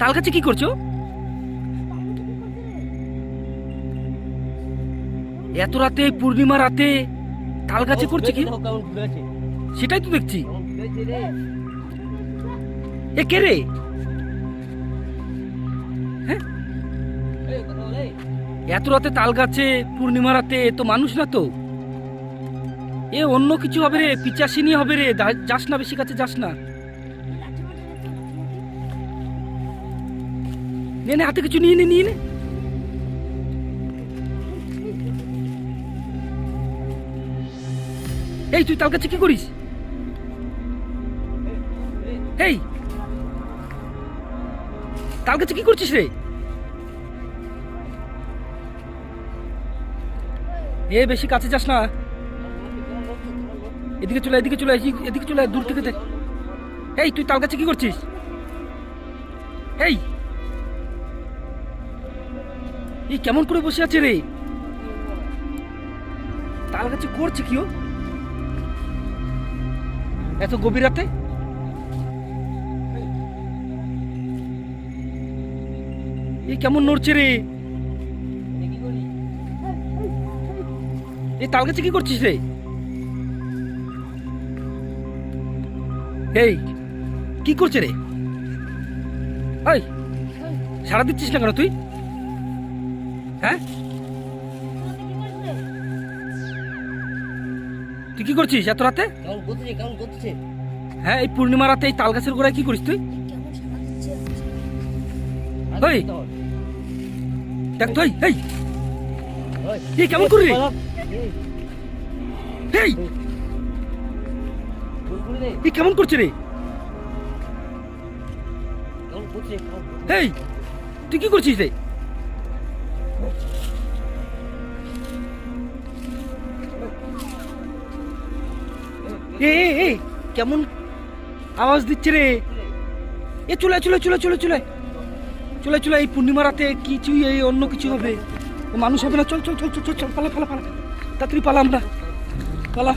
তাল গাছে কি করছ? এত রাতে পূর্ণিমা রাতে তাল গাছে করছে কি? সেটাই তো দেখছি। এ কে রে? এই এত রাতে তাল গাছে পূর্ণিমা রাতে তো মানুষ না তো। এ অন্য কিছু হবে রে পিচাসিনী হবে রে যাস না বেশি কাছে যাস না। নে নে হাতে কিছু নিয়ে নে নিয়ে নে। এই, তুই তাল কাছে কি করিস? এই তাল কাছে কি করছিস রে? এ, বেশি কাছে যাস না। এদিকে চলে এদিকে চলে এদিকে- চলে দূর থেকে এই, তুই তাল কাছে কি করছিস? এই এই কেমন করে বসে আছে রে? তাল গাছে করছে কি ও? এত গভীর রাতে? এই কেমন নড়ছে রে? এই তাল গাছে কি করছিস রে? এই, কি করছে রে? সারা দিচ্ছিস না কেন তুই? হ্যাঁ? তুই কি করছিস এত রাতে? হ্যাঁ এই পূর্ণিমা রাতে এই তাল গাছের গোড়ায় কি করিস তুই? ওই। দেখ তো এই, এই। কেমন করলি? এই। এই। কেমন করছে রে? এই তুই কি করছিস রে? কেমন আওয়াজ দিচ্ছে রে? এ চলে চলে চলে চলে চলে। চলে চলে, এই পূর্ণিমা রাতে কিছু এই অন্য কিছু হবে? মানুষ হবে না। চল চল চল চল চল চল পালা পালা পালা। তাড়াতাড়ি পালাম না পালা।